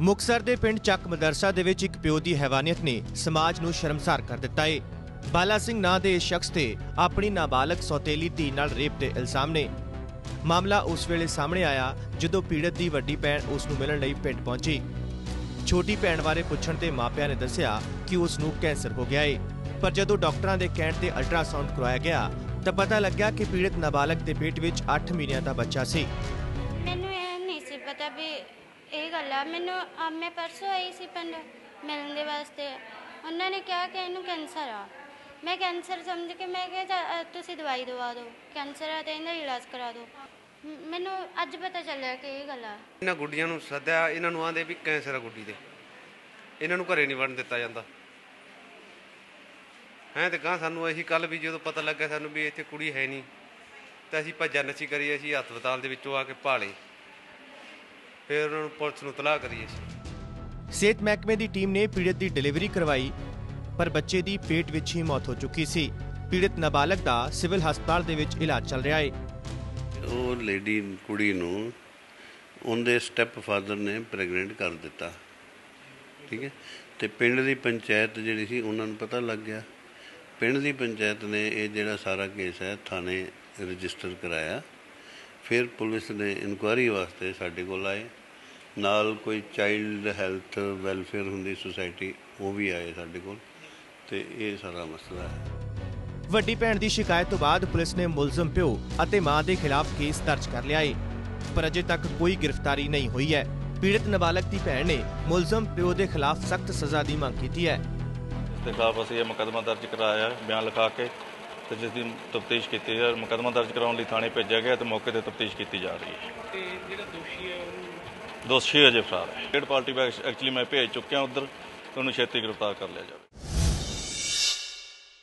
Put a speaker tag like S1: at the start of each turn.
S1: ਮੁਕਸਰ ਦੇ ਪਿੰਡ ਚੱਕ ਮਦਰਸਾ ਦੇ ਵਿੱਚ ਇੱਕ ਪਿਓ ਦੀ ਹੈਵਾਨੀਅਤ ਨੇ ਸਮਾਜ ਨੂੰ ਸ਼ਰਮਸਾਰ ਕਰ ਦਿੱਤਾ ਏ। ਬਾਲਾ ਸਿੰਘ ਨਾਂ ਦੇ ਇਸ ਸ਼ਖਸ ਤੇ ਆਪਣੀ ਨਾਬਾਲਗ ਸੌਤੇਲੀ ਧੀ ਨਾਲ ਰੇਪ ਦੇ ਇਲਜ਼ਾਮ ਨੇ। ਮਾਮਲਾ ਉਸ ਵੇਲੇ ਸਾਹਮਣੇ ਆਇਆ ਜਦੋਂ ਪੀੜਤ ਦੀ ਵੱਡੀ ਭੈਣ ਉਸ ਨੂੰ ਮਿਲਣ ਲਈ ਪਿੰਡ ਪਹੁੰਚੀ। ਛੋਟੀ ਭੈਣ ਬਾਰੇ ਪੁੱਛਣ ਤੇ ਮਾਪਿਆਂ ਨੇ ਦੱਸਿਆ ਕਿ ਉਸ ਨੂੰ ਕੈਂਸਰ ਹੋ ਗਿਆ ਏ। ਪਰ ਜਦੋਂ ਡਾਕਟਰਾਂ ਦੇ ਕਹਿਣ ਤੇ ਅਲਟਰਾਸਾਊਂਡ ਕਰਵਾਇਆ ਗਿਆ, ਤਾਂ ਪਤਾ ਲੱਗਿਆ ਕਿ ਪੀੜਤ ਨਾਬਾਲਗ ਦੇ ਪੇਟ ਵਿੱਚ 8 ਮਹੀਨਿਆਂ ਦਾ ਬੱਚਾ ਸੀ।
S2: ਮੈਨੂੰ ਇਹ ਨਹੀਂ ਸੀ ਪਤਾ ਵੀ ਇਹ ਗੱਲ ਆ ਮੈਨੂੰ ਆ ਮੈਂ ਪਰਸੋਂ ਆਈ ਸੀ ਪਿੰਡ ਮਿਲਣ ਦੇ ਵਾਸਤੇ। ਉਹਨਾਂ ਨੇ ਕਿਹਾ ਕਿ ਇਹਨੂੰ ਕੈਂਸਰ ਆ। ਮੈਂ ਕੈਂਸਰ ਸਮਝ ਕੇ ਮੈਂ ਕਿਹਾ ਚੱਲ, ਅ, ਤੁਸੀਂ ਦਵਾਈ ਦਵਾ ਦਿਓ। ਕੈਂਸਰ ਆ ਤੇ ਇਹਦਾ ਇਲਾਜ ਕਰਾ ਦਿਓ। ਮ- ਮੈਨੂੰ ਅੱਜ ਪਤਾ ਚੱਲਿਆ ਕਿ ਇਹ ਗੱਲ ਆ।
S3: ਇਹਨਾਂ ਗੁੱਡੀਆਂ ਨੂੰ ਸੱਦਿਆ ਇਹਨਾਂ ਨੂੰ ਆਂਦੇ ਵੀ ਕੈਂਸਰ ਆ ਗੁੱਡੀ ਦੇ। ਇਹਨਾਂ ਨੂੰ ਘਰੇ ਨਹੀਂ ਵੜਨ ਦਿੱਤਾ ਜਾਂਦਾ। ਹੈ ਤੇ ਗਾਂ ਸਾਨੂੰ ਅਸੀਂ ਕੱਲ ਵੀ ਜਦੋਂ ਪਤਾ ਲੱਗਾ ਸਾਨੂੰ ਵੀ ਇੱਥੇ ਕੁੜੀ ਹੈ ਨਹੀਂ ਤਾਂ ਅਸੀਂ ਭੱਜਾ ਨੱਚੀ ਕਰੀ ਅਸੀਂ ਹਸਪਤਾਲ ਦੇ ਵਿੱਚੋਂ ਆ ਕੇ ਭਾਲੇ। ਫਿਰ ਉਹਨਾਂ ਨੂੰ ਪੁਲਿਸ ਨੂੰ ਤਲਾਹ ਕਰੀ ਅਸੀਂ।
S1: ਸਿਹਤ ਮਹਿਕਮੇ ਦੀ ਟੀਮ ਨੇ ਪੀੜਤ ਦੀ ਡਿਲੀਵਰੀ ਕਰਵਾਈ ਪਰ ਬੱਚੇ ਦੀ ਪੇਟ ਵਿੱਚ ਹੀ ਮੌਤ ਹੋ ਚੁੱਕੀ ਸੀ। ਪੀੜਤ ਨਾਬਾਲਗ ਦਾ ਸਿਵਲ ਹਸਪਤਾਲ ਦੇ ਵਿੱਚ ਇਲਾਜ ਚੱਲ ਰਿਹਾ ਹੈ
S4: ਉਹ ਲੇਡੀ ਕੁੜੀ ਨੂੰ ਉਹਦੇ ਸਟੈਪ ਫਾਦਰ ਨੇ ਪ੍ਰੈਗਨੈਂਟ ਕਰ ਦਿੱਤਾ। ਠੀਕ ਹੈ? ਤੇ ਪਿੰਡ ਦੀ ਪੰਚਾਇਤ ਜਿਹੜੀ ਸੀ ਉਹਨਾਂ ਨੂੰ ਪਤਾ ਲੱਗ ਗਿਆ। ਪਿੰਡ ਦੀ ਪੰਚਾਇਤ ਨੇ ਇਹ ਜਿਹੜਾ ਸਾਰਾ ਕੇਸ ਹੈ ਥਾਣੇ ਰਜਿਸਟਰ ਕਰਾਇਆ। ਫਿਰ ਪੁਲਿਸ ਨੇ ਇਨਕੁਆਇਰੀ ਵਾਸਤੇ ਸਾਡੇ ਕੋਲ ਆਏ। ਨਾਲ ਕੋਈ ਚਾਈਲਡ ਹੈਲਥ ਵੈਲਫੇਅਰ ਹੁੰਦੀ ਸੁਸਾਇਟੀ ਉਹ ਵੀ ਆਏ ਸਾਡੇ ਕੋਲ ਤੇ ਇਹ ਸਾਰਾ ਮਸਲਾ ਹੈ।
S1: ਵੱਡੀ ਭੈਣ ਦੀ ਸ਼ਿਕਾਇਤ ਤੋਂ ਬਾਅਦ ਪੁਲਿਸ ਨੇ ਮੁਲਜ਼ਮ ਪਿਓ ਅਤੇ ਮਾਂ ਦੇ ਖਿਲਾਫ ਕੇਸ ਦਰਜ ਕਰ ਲਿਆ ਹੈ ਪਰ ਅਜੇ ਤੱਕ ਕੋਈ ਗ੍ਰਿਫਤਾਰੀ ਨਹੀਂ ਹੋਈ ਹੈ। ਪੀੜਤ ਨਾਬਾਲਗ ਦੀ ਭੈਣ ਨੇ ਮੁਲਜ਼ਮ ਪਿਓ ਦੇ ਖਿਲਾਫ ਸਖਤ ਸਜ਼ਾ ਦੀ ਮੰਗ ਕੀਤੀ ਹੈ।
S5: ਇਸ ਦੇ ਖਿਲਾਫ ਅਸੀਂ ਇਹ ਮੁਕੱਦਮਾ ਦਰਜ ਕਰਾਇਆ ਹੈ ਬਿਆਨ ਲਿਖਾ ਕੇ ਤੇ ਜਿਸ ਦੀ ਤਫਤੀਸ਼ ਕੀਤੀ ਹੈ ਮੁਕੱਦਮਾ ਦਰਜ ਕਰਾਉਣ ਲਈ ਥਾਣੇ ਭੇਜਿਆ ਗਿਆ ਤੇ ਮੌਕੇ ਤੇ ਤਫਤੀਸ਼ ਕੀਤੀ ਜਾ ਰਹੀ ਹੈ। ਤੇ ਜਿਹੜਾ ਦੋਸ਼ੀ ਹੈ ਦੋਸ਼ੀ ਅਜੇ ਫਰਾਰ। ਹੈ ਥਰਡ ਪਾਰਟੀ ਐਕਚੁਅਲੀ ਮੈਂ ਭੇਜ ਚੁੱਕਿਆ ਉਧਰ ਤੇ ਉਹਨੂੰ ਛੇਤੀ ਗ੍ਰਿਫਤਾਰ ਕਰ ਲਿਆ ਜਾਵੇ।